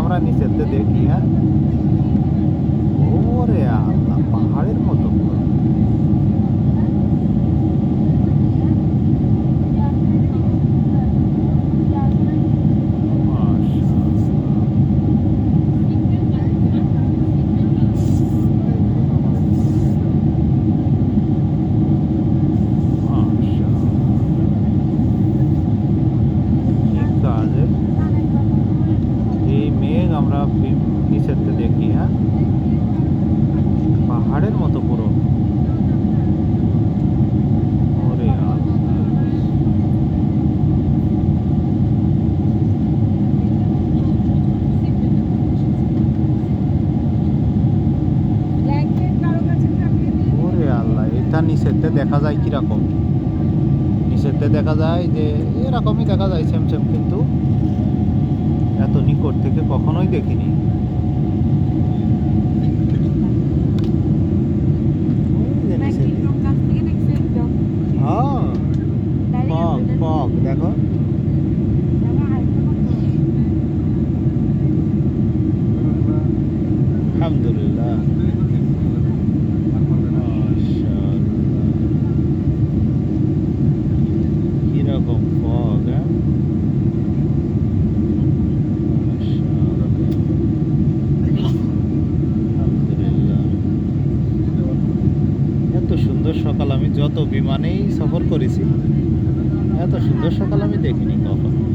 আমরা নিচেতে দেখি হ্যাঁ? আমরা নিচেতে দেখি হ্যাঁ? পাহাড়ের মতো পুরো। নিচেতে দেখা যায় কীরকম? নিচেতে দেখা যায় যে এরকমই দেখা যায় সেম সেম কিন্তু এত নিকট থেকে কখনোই দেখিনি। ফগ ফগ দেখো আলহামদুলিল্লাহ মাশাআল্লাহ। কীরকম ফগ হ্যাঁ মাশাআল্লাহ। আলহামদুলিল্লাহ এত সুন্দর সকাল আমি যত বিমানেই সফর করেছি এত সুন্দর সকাল আমি দেখিনি কখন।